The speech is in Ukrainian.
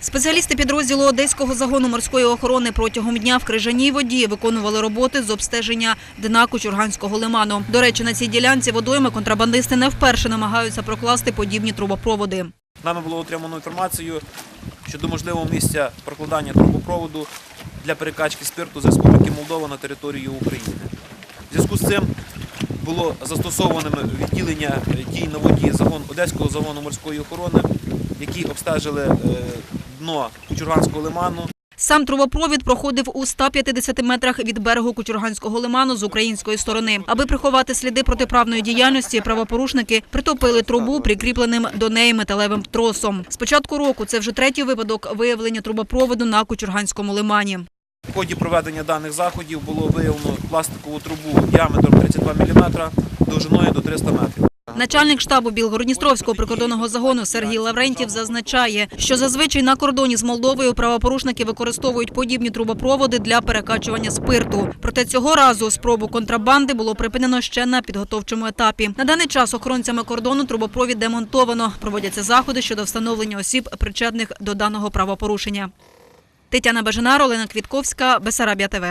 Спеціалісти підрозділу Одеського загону морської охорони протягом дня в крижаній воді виконували роботи з обстеження дна Кучурганського лиману. До речі, на цій ділянці водойми контрабандисти не вперше намагаються прокласти подібні трубопроводи. Нами було отримано інформацію щодо можливого місця прокладання трубопроводу для перекачки спирту з Республіки Молдова на територію України. В зв'язку з цим було застосованим відділення дій на воді загон Одеського загону морської охорони, які обстежили е, дно Чурганського лиману. Сам трубопровід проходив у 150 метрах від берегу Кучурганського лиману з української сторони. Аби приховати сліди протиправної діяльності, правопорушники притопили трубу прикріпленим до неї металевим тросом. З початку року це вже третій випадок виявлення трубопроводу на Кучурганському лимані. В ході проведення даних заходів було виявлено пластикову трубу діаметром 32 мм, довжиною до 300 метрів. Начальник штабу Білгородністровського прикордонного загону Сергій Лаврентів зазначає, що зазвичай на кордоні з Молдовою правопорушники використовують подібні трубопроводи для перекачування спирту. Проте цього разу спробу контрабанди було припинено ще на підготовчому етапі. На даний час охоронцями кордону трубопровід демонтовано. Проводяться заходи щодо встановлення осіб, причетних до даного правопорушення. Тетяна Бажанар, Олена Квітковська, Бесарабія ТВ.